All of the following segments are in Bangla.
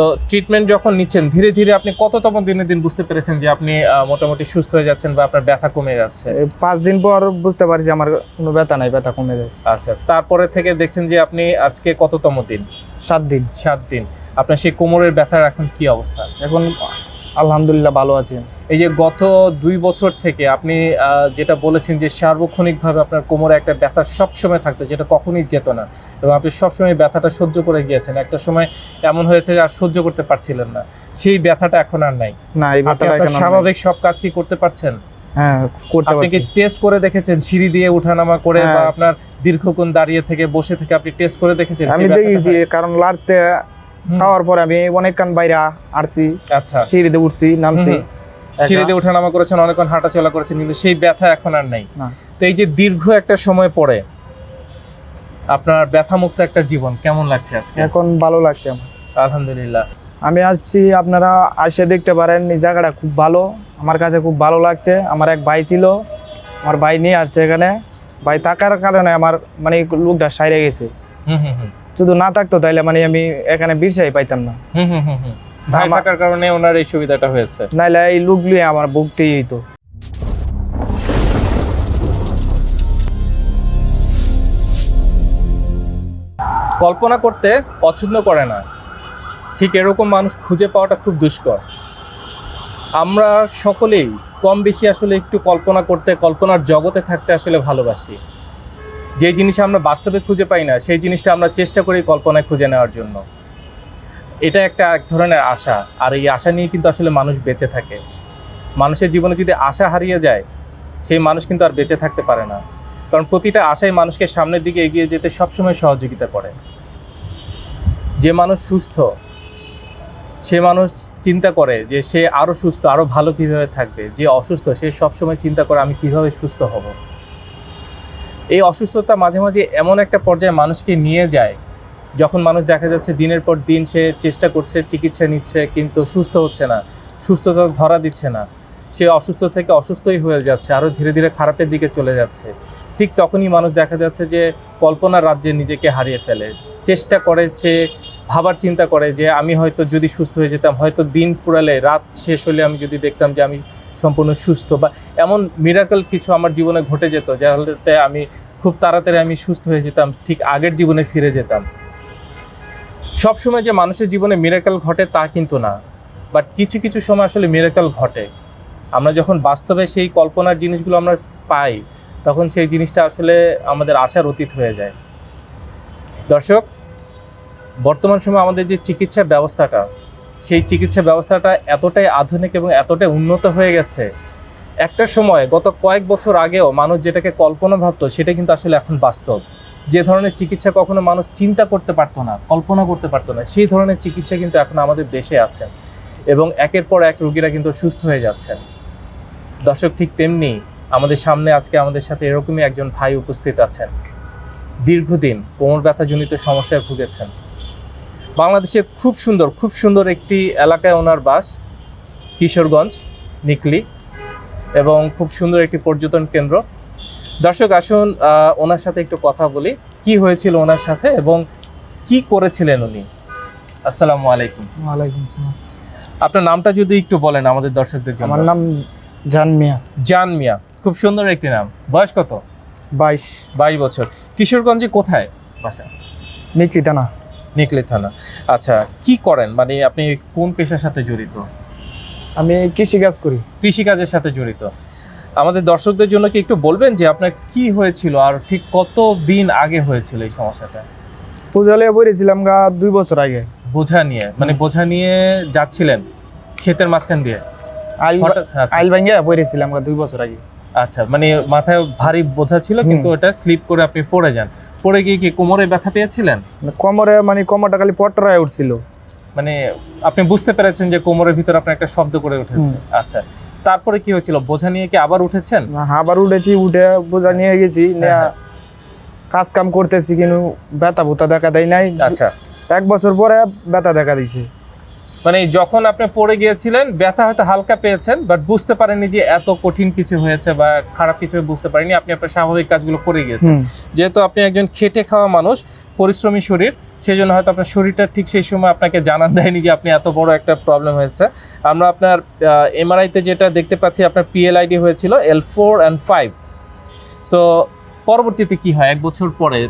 তো ট্রিটমেন্ট যখন নিচ্ছেন ধীরে ধীরে আপনি কততম দিনে দিন বুঝতে পেরেছেন যে আপনি মোটামুটি সুস্থ হয়ে যাচ্ছেন বা আপনার ব্যথা কমে যাচ্ছে? পাঁচ দিন পর বুঝতে পারি যে আমার কোনো ব্যথা নাই ব্যথা কমে যাচ্ছে। আচ্ছা তারপরে থেকে দেখছেন যে আপনি আজকে কততম দিন? সাত দিন। সাত দিন। আপনার সেই কোমরের ব্যথার এখন কি অবস্থা? এখন আলহামদুলিল্লাহ ভালো আছি। এই যে গত দুই বছর থেকে আপনি যেটা বলেছেন যে সার্বক্ষণিকভাবে আপনার কোমরে একটা ব্যথা সবসময় থাকতো যেটা কখনই যেত না। এবং আপনি সবসময় ব্যথাটা সহ্য করে গিয়েছেন। একটা সময় এমন হয়েছে যে আর সহ্য করতে পারছিলেন না। সেই ব্যথাটা এখন আর নাই। না এই ব্যথাটা। স্বাভাবিক সব কাজ কি করতে পারছেন? হ্যাঁ করতে আপনি কি টেস্ট করে দেখেছেন? সিঁড়ি দিয়ে ওঠানামা করে বা হ্যাঁ। আপনার দীর্ঘক্ষণ দাঁড়িয়ে থেকে বসে থেকে আপনি টেস্ট করে দেখেছেন আমি দেখেছি কারণ লাড়তে হুম, খাওয়ার পরে আমি অনেকক্ষণ বাইরে আসছি আচ্ছা। সিঁড়িতে উঠছি নামছি। হুম, সিঁড়ি দিয়ে ওঠানামা করেছেন অনেকক্ষণ হাঁটাচলা করেছেন কিন্তু সেই ব্যথা এখন আর নেই। তো এই যে দীর্ঘ একটা সময় পরে আপনার ব্যথামুক্ত একটা জীবন কেমন লাগছে আজকে? এখন ভালো লাগছে আমার। আলহামদুলিল্লাহ। আমি আসছি আপনারা আসে দেখতে পারেন এই জায়গাটা খুব ভালো আমার কাছে খুব ভালো লাগছে। আমার এক ভাই ছিল আমার ভাই নিয়ে আসছে এখানে। ভাই থাকার কারণে আমার মানে লোকটা সাইরে গেছে। হুম হুম হুম। শুধু না থাকতো তাইলে মানে আমি এখানে বিরসাই পাইতাম না। হুম হুম হুম। ভাই থাকার কারণে ওনার এই সুবিধাটা হয়েছে। নাইলে এই লোকগুলি আমার ভুগতেই হইতো। কল্পনা করতে পছন্দ করে না। ঠিক এরকম মানুষ খুঁজে পাওয়াটা খুব দুষ্কর। আমরা সকলেই কম বেশি আসলে একটু কল্পনা করতে কল্পনার জগতে থাকতে আসলে ভালোবাসি। যে জিনিস আমরা বাস্তবে খুঁজে পাই না সেই জিনিসটা আমরা চেষ্টা করি কল্পনায় খুঁজে নেওয়ার জন্য। এটা একটা এক ধরনের আশা। আর এই আশা নিয়ে কিন্তু আসলে মানুষ বেঁচে থাকে। মানুষের জীবনে যদি আশা হারিয়ে যায়, সেই মানুষ কিন্তু আর বেঁচে থাকতে পারে না। কারণ প্রতিটা আশাই মানুষকে সামনের দিকে এগিয়ে যেতে সবসময় সহযোগিতা করে। যে মানুষ সুস্থ, সে মানুষ চিন্তা করে যে সে আরও সুস্থ আরও ভালো কীভাবে থাকবে। যে অসুস্থ, সে সবসময় চিন্তা করে আমি কীভাবে সুস্থ হব। এই অসুস্থতা মাঝে মাঝে এমন একটা পর্যায়ে মানুষকে নিয়ে যায় যখন মানুষ দেখা যাচ্ছে দিনের পর দিন সে চেষ্টা করছে, চিকিৎসা নিচ্ছে, কিন্তু সুস্থ হচ্ছে না, সুস্থতা ধরা দিচ্ছে না, সে অসুস্থ থেকে অসুস্থই হয়ে যাচ্ছে আরও ধীরে ধীরে খারাপের দিকে চলে যাচ্ছে। ঠিক তখনই মানুষ দেখা যাচ্ছে যে কল্পনার রাজ্যে নিজেকে হারিয়ে ফেলে। চেষ্টা করে সে ভাবার চিন্তা করে যে আমি হয়তো যদি সুস্থ হয়ে যেতাম, হয়তো দিন ফুরালে, রাত শেষ হলে আমি যদি দেখতাম যে আমি সম্পূর্ণ সুস্থ বা এমন মিরাকল কিছু আমার জীবনে ঘটে যেত, যাতে আমি খুব তাড়াতাড়ি আমি সুস্থ হয়ে যেতাম, ঠিক আগের জীবনে ফিরে যেতাম। সবসময় যে মানুষের জীবনে মিরাকল ঘটে তা কিন্তু না। বাট কিছু কিছু সময় আসলে মিরাকল ঘটে। আমরা যখন বাস্তবে সেই কল্পনার জিনিসগুলো আমরা পাই, তখন সেই জিনিসটা আসলে আমাদের আশার অতীত হয়ে যায়। দর্শক, বর্তমান সময়ে আমাদের যে চিকিৎসা ব্যবস্থাটা, সেই চিকিৎসা ব্যবস্থাটা এতটাই আধুনিক এবং এতটাই উন্নত হয়ে গেছে। একটা সময় গত কয়েক বছর আগেও মানুষ যেটাকে কল্পনা ভাবতো, সেটা কিন্তু আসলে এখন বাস্তব। যে ধরনের চিকিৎসা কখনো মানুষ চিন্তা করতে পারতো না, কল্পনা করতে পারতো না, সেই ধরনের চিকিৎসা কিন্তু এখন আমাদের দেশে আছে। এবং একের পর এক রোগীরা কিন্তু সুস্থ হয়ে যাচ্ছেন দর্শক, ঠিক তেমনি আমাদের সামনে আজকে আমাদের সাথে এরকমই একজন ভাই উপস্থিত আছেন। দীর্ঘদিন কোমর ব্যথাজনিত সমস্যায় ভুগেছেন। বাংলাদেশের খুব সুন্দর খুব সুন্দর একটি এলাকায় ওনার বাস, কিশোরগঞ্জ, নিকলি, এবং খুব সুন্দর একটি পর্যটন কেন্দ্র। দর্শক আসুন ওনার সাথে একটু কথা বলি। কি হয়েছিল ওনার সাথে এবং কি করেছিলেন উনি? আসসালামু আলাইকুম। ওয়ালাইকুম আসসালাম। আপনার নামটা যদি একটু বলেন আমাদের দর্শকদের জন্য। আমার নাম জান মিয়া। জান মিয়া খুব সুন্দর একটি নাম। বয়স কত? বাইশ। বাইশ বছর। কিশোরগঞ্জে কোথায় বাসা? নিকলি থানা। নিকলি থানা। আচ্ছা কি করেন? মানে আপনি কোন পেশার সাথে জড়িত? আমি কৃষিকাজ করি। কৃষিকাজের সাথে জড়িত। আমাদের দর্শকদের জন্য কি একটু বলবেন যে আপনার কি হয়েছিল আর ঠিক কত দিন আগে হয়েছিল এই সমস্যাটা? পূজালে পড়েছিলাম গা দুই বছর আগে। বোঝা নিয়ে মানে বোঝা নিয়ে যাচ্ছিলেন ক্ষেতের মাঝখান দিয়ে? আইল আচ্ছা, ভাঙ্গে পড়েছিলাম গা দুই বছর আগে। আচ্ছা মানে মাথায় ভারী বোঝা ছিল কিন্তু ওটা স্লিপ করে আপনি পড়ে যান। পড়ে গিয়ে কি কোমরে ব্যথা পেয়েছিলেন? মানে কোমরে মানে কোমরটা খালি পটরায় উঠছিল। মানে আপনি বুঝতে পেরেছেন যে কোমরের ভিতর আপনার একটা শব্দ করে উঠেছে। আচ্ছা তারপরে কি হয়েছিল? বোঝা নিয়ে কি আবার উঠেছেন? আবার উঠেছি উঠে বোঝা নিয়ে গেছি নিয়ে হ্যাঁ। কাজ কাম করতেছি কিন্তু ব্যথা ভুতা দেখা দেয় নাই। আচ্ছা। এক বছর পরে ব্যথা দেখা দিছে। মানে যখন আপনি পড়ে গিয়েছিলেন ব্যথা হয়তো হালকা পেয়েছেন বাট বুঝতে পারেননি যে এত কঠিন কিছু হয়েছে বা খারাপ কিছু বুঝতে পারেননি আপনি আপনার স্বাভাবিক কাজগুলো করে গিয়েছেন। যেহেতু আপনি একজন খেটে খাওয়া মানুষ পরিশ্রমী শরীর সেই জন্য হয়তো আপনার শরীরটা ঠিক সেই সময় আপনাকে জানান দেয়নি যে আপনি এত বড় একটা প্রবলেম হয়েছে। আমরা আপনার এমআরআইতে যেটা দেখতে পাচ্ছি আপনার পিএলআইডি হয়েছিল L four and five so পরবর্তীতে কি হয়? এক বছর পরে?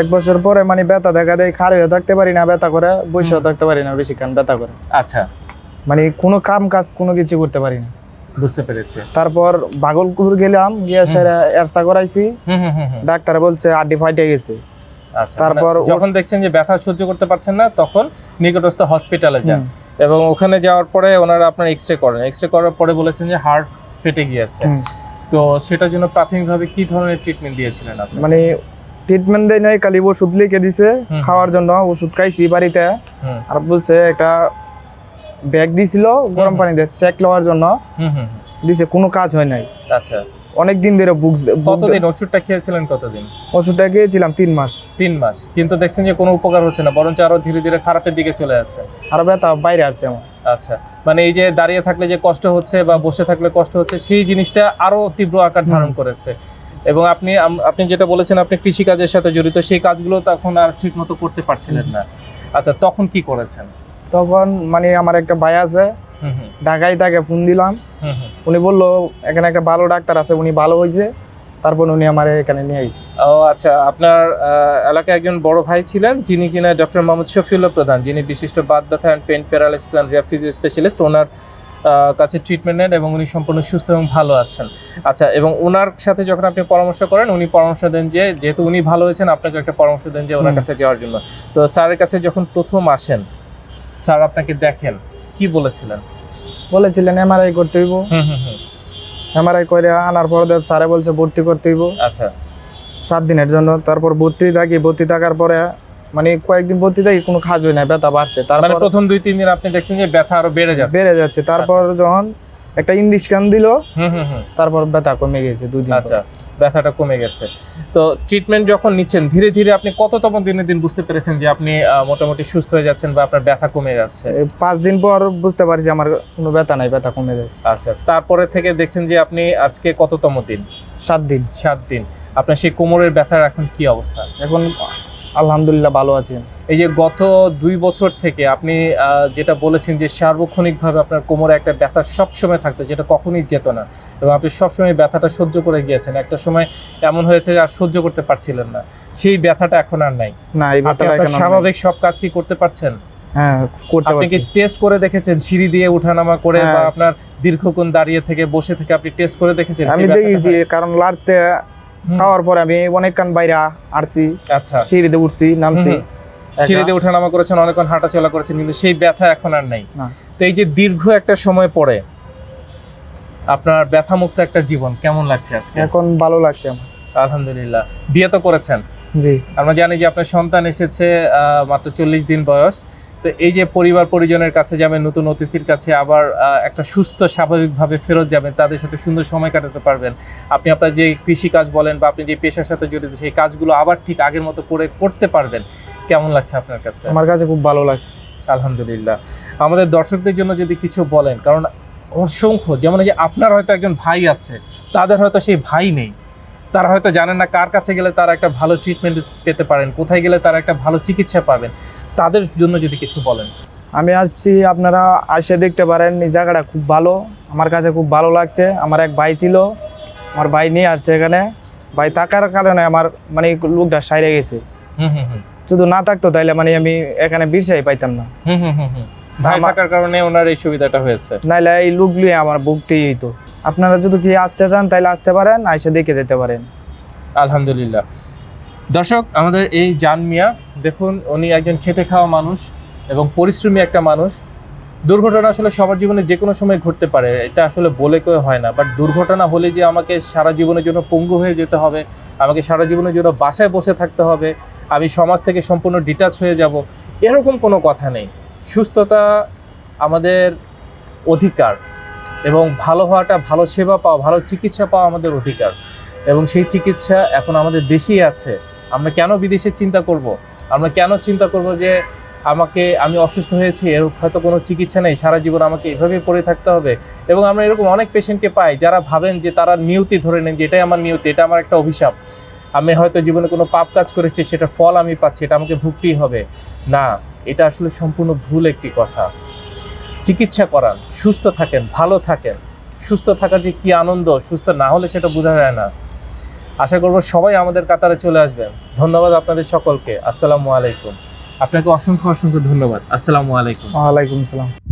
এক বছর পরে মানে ব্যথা দেখা দেয় খাড়ে হয়ে থাকতে পারি না ব্যথা করে বসেও থাকতে পারি না বেশিক্ষণ ব্যথা করে। আচ্ছা। মানে কোনো কাম কাজ কোনো কিছু করতে পারি না। বুঝতে পেরেছি। তারপর ভাগলপুর গেলাম গিয়ে সেরা এরস্তা করাইছি। ডাক্তার বলছে আড্ডি ফাইটে গেছে। তারপর মানে যখন দেখছেন যে ব্যথা সহ্য করতে পারছেন না তখন নিকটস্থ হসপিটালে যান। এবং ওখানে যাওয়ার পরে ওনারা আপনার এক্স রে করেন। এক্স রে করার পরে বলেছেন যে হার্ট ফেটে গিয়েছে। তো সেটার জন্য প্রাথমিকভাবে কি ধরনের ট্রিটমেন্ট দিয়েছিলেন আপনি? মানে ট্রিটমেন্ট দেয় নাই খালি ওষুধ লিখে দিছে খাওয়ার জন্য ওষুধ খাইছি বাড়িতে। আর বলছে একটা ব্যাগ দিছিল গরম হুম। পানি দিয়ে চেক লওয়ার জন্য। দিছে কোনো কাজ হয় নাই। আচ্ছা। অনেক দিন ধরে বুক কতদিন? ওষুধটা খেয়েছিলেন কতদিন? ওষুধটা খেয়েছিলাম তিন মাস। তিন মাস। কিন্তু দেখছেন যে কোনো উপকার হচ্ছে না বরঞ্চ আরও ধীরে ধীরে খারাপের দিকে চলে যাচ্ছে। আর ব্যথা বাইরে আসছে আমার। আচ্ছা মানে এই যে দাঁড়িয়ে থাকলে যে কষ্ট হচ্ছে বা বসে থাকলে কষ্ট হচ্ছে সেই জিনিসটা আরও তীব্র আকার ধারণ করেছে। এবং আপনি আপনি যেটা বলেছেন আপনি কৃষিকাজের সাথে জড়িত সেই কাজগুলো তখন আর ঠিক মতো করতে পারছিলেন না। আচ্ছা তখন কি করেছেন? তখন মানে আমার একটা ভাই আছে ঢাকায় তাকে ফোন দিলাম। হুম হুম। উনি বলল এখানে একটা ভালো ডাক্তার আছে উনি ভালো হয়েছে। তারপর উনি আমার এখানে নিয়ে আইছে। ও আচ্ছা আপনার এলাকায় একজন বড় ভাই ছিলেন যিনি কিনা ডক্টর মোহাম্মদ শফিউল্লাহ প্রধান যিনি বিশিষ্ট বাদ ব্যথা অ্যান্ড পেন প্যারালাইসিস অ্যান্ড রেফিজিও স্পেশালিস্ট ওনার কাছে ট্রিটমেন্ট নেন এবং উনি সম্পূর্ণ সুস্থ এবং ভালো আছেন। আচ্ছা এবং ওনার সাথে যখন আপনি পরামর্শ করেন উনি পরামর্শ দেন যে যেহেতু উনি ভালো হয়েছেন আপনাকে একটা পরামর্শ দেন যে ওনার কাছে যাওয়ার জন্য। তো স্যারের কাছে যখন প্রথম আসেন স্যার আপনাকে দেখেন কি বলেছিলেন? বলেছিলেন এমআরআই করতে হইব। এমআরআই করে আনার পর স্যারে বলছে ভর্তি করতে হইব। আচ্ছা। সাত দিনের জন্য। তারপর ভর্তি থাকি ভর্তি থাকার পরে মানে কয়েকদিন ভর্তি থাকি কোনো কাজ হয় না ব্যথা বাড়ছে। মানে তারপর প্রথম দুই তিন দিন আপনি দেখছেন যে ব্যথা আরও বেড়ে যাচ্ছে। বেড়ে যাচ্ছে। তারপর যখন একটা ইঞ্জেকশন দিল। হুম হুম হুম। তারপর ব্যথা কমে গেছে দুই দিন আচ্ছা ব্যথাটা কমে গেছে। তো ট্রিটমেন্ট যখন নিচ্ছেন ধীরে ধীরে আপনি কততম দিনে দিন বুঝতে পেরেছেন যে আপনি মোটামুটি সুস্থ হয়ে যাচ্ছেন বা আপনার ব্যথা কমে যাচ্ছে? পাঁচ দিন পর বুঝতে পারছি আমার কোনো ব্যথা নাই ব্যথা কমে যাচ্ছে। আচ্ছা তারপরে থেকে দেখছেন যে আপনি আজকে কততম দিন? সাত দিন। সাত দিন। আপনার সেই কোমরের ব্যথার এখন কি অবস্থা? এখন আলহামদুলিল্লাহ ভালো আছি। এই যে গত দুই বছর থেকে আপনি যেটা বলেছেন যে সার্বক্ষণিকভাবে আপনার কোমরে একটা ব্যথা সবসময় থাকতো যেটা কখনই যেত না। এবং আপনি সবসময় ব্যথাটা সহ্য করে গিয়েছেন। একটা সময় এমন হয়েছে যে আর সহ্য করতে পারছিলেন না। সেই ব্যথাটা এখন আর নাই। না এই ব্যথাটা। স্বাভাবিক সব কাজ কি করতে পারছেন? হ্যাঁ করতে আপনি কি টেস্ট করে দেখেছেন? সিঁড়ি দিয়ে ওঠানামা করে হ্যাঁ। বা আপনার দীর্ঘক্ষণ দাঁড়িয়ে থেকে বসে থেকে আপনি টেস্ট করে দেখেছেন? আমি দেখেছি কারণ লাড়তে খাওয়ার পরে আমি অনেকক্ষণ বাইরে আসছি আচ্ছা। সিঁড়িতে উঠছি নামছি। হুম, সিঁড়ি দিয়ে ওঠানামা করেছেন অনেকক্ষণ হাঁটাচলা করেছেন কিন্তু সেই ব্যথা এখন আর নাই। তো এই যে দীর্ঘ একটা সময় পরে আপনার ব্যথামুক্ত একটা জীবন কেমন লাগছে আজকে? এখন ভালো লাগছে আমার। আলহামদুলিল্লাহ। বিয়ে তো করেছেন? জি। আমরা জানি যে আপনার সন্তান এসেছে মাত্র চল্লিশ দিন বয়স। তো এই যে পরিবার পরিজনের কাছে যাবেন নতুন অতিথির কাছে আবার একটা সুস্থ স্বাভাবিকভাবে ফেরত যাবেন তাদের সাথে সুন্দর সময় কাটাতে পারবেন। আপনি আপনার যে কৃষি কাজ বলেন বা আপনি যে পেশার সাথে জড়িত সেই কাজগুলো আবার ঠিক আগের মতো করে করতে পারবেন। কেমন লাগছে আপনার কাছে? আমার কাছে খুব ভালো লাগছে। আলহামদুলিল্লাহ। আমাদের দর্শকদের জন্য যদি কিছু বলেন কারণ অসংখ্য যেমন যে আপনার হয়তো একজন ভাই আছে তাদের হয়তো সেই ভাই নেই। তারা হয়তো জানেন না কার কাছে গেলে তারা একটা ভালো ট্রিটমেন্ট পেতে পারেন কোথায় গেলে তারা একটা ভালো চিকিৎসা পাবেন। তাদের জন্য যদি কিছু বলেন। আমি আসছি আপনারা আসে দেখতে পারেন এই জায়গাটা খুব ভালো আমার কাছে খুব ভালো লাগছে। আমার এক ভাই ছিল আমার ভাই নিয়ে আসছে এখানে। ভাই থাকার কারণে আমার মানে লোকটা সাইরে গেছে। হুম হুম হুম। যদি না থাকতো তাইলে মানে আমি এখানে বিরসাই পাইতাম না। হুম হুম হুম হুম। ভাই থাকার কারণে ওনার এই সুবিধাটা হয়েছে। নাইলে এই লোকগুলি আমার ভুগতেই হইতো। আপনারা যদি কি আসতে চান তাইলে আসতে পারেন আইসে দেখে যেতে পারেন। আলহামদুলিল্লাহ। দর্শক আমাদের এই জান মিয়া দেখুন উনি একজন খেটে খাওয়া মানুষ এবং পরিশ্রমী একটা মানুষ। দুর্ঘটনা আসলে সবার জীবনে যে কোনো সময় ঘটতে পারে এটা আসলে বলে কেউ হয় না। বাট দুর্ঘটনা হলে যে আমাকে সারা জীবনের জন্য পঙ্গু হয়ে যেতে হবে আমাকে সারা জীবনের জন্য বাসায় বসে থাকতে হবে আমি সমাজ থেকে সম্পূর্ণ ডিটাচ হয়ে যাব, এরকম কোনো কথা নেই। সুস্থতা আমাদের অধিকার এবং ভালো হওয়াটা, ভালো সেবা পাওয়া, ভালো চিকিৎসা পাওয়া আমাদের অধিকার। এবং সেই চিকিৎসা এখন আমাদের দেশেই আছে। আমরা কেন বিদেশে চিন্তা করব। আমরা কেন চিন্তা করব যে আমাকে, আমি অসুস্থ হয়েছি, এর হয়তো কোনো চিকিৎসা নেই, সারা জীবন আমাকে এভাবেই পড়ে থাকতে হবে? এবং আমরা এরকম অনেক পেশেন্টকে পাই যারা ভাবেন যে তারা নিয়তি ধরে নেন যে এটাই আমার নিয়তি, এটা আমার একটা অভিশাপ। আমি হয়তো জীবনে কোনো পাপ কাজ করেছি সেটা ফল আমি পাচ্ছি, এটা আমাকে ভুগতেই হবে। না, এটা আসলে সম্পূর্ণ ভুল একটি কথা। চিকিৎসা করান, সুস্থ থাকেন, ভালো থাকেন। সুস্থ থাকার যে কি আনন্দ, সুস্থ না হলে সেটা বোঝা যায় না। আশা করব সবাই আমাদের কাতারে চলে আসবেন। ধন্যবাদ আপনাদের সকলকে। আসসালামু আলাইকুম। আপনাকে অসংখ্য অসংখ্য ধন্যবাদ। আসসালামু আলাইকুম। ওয়ালাইকুম সালাম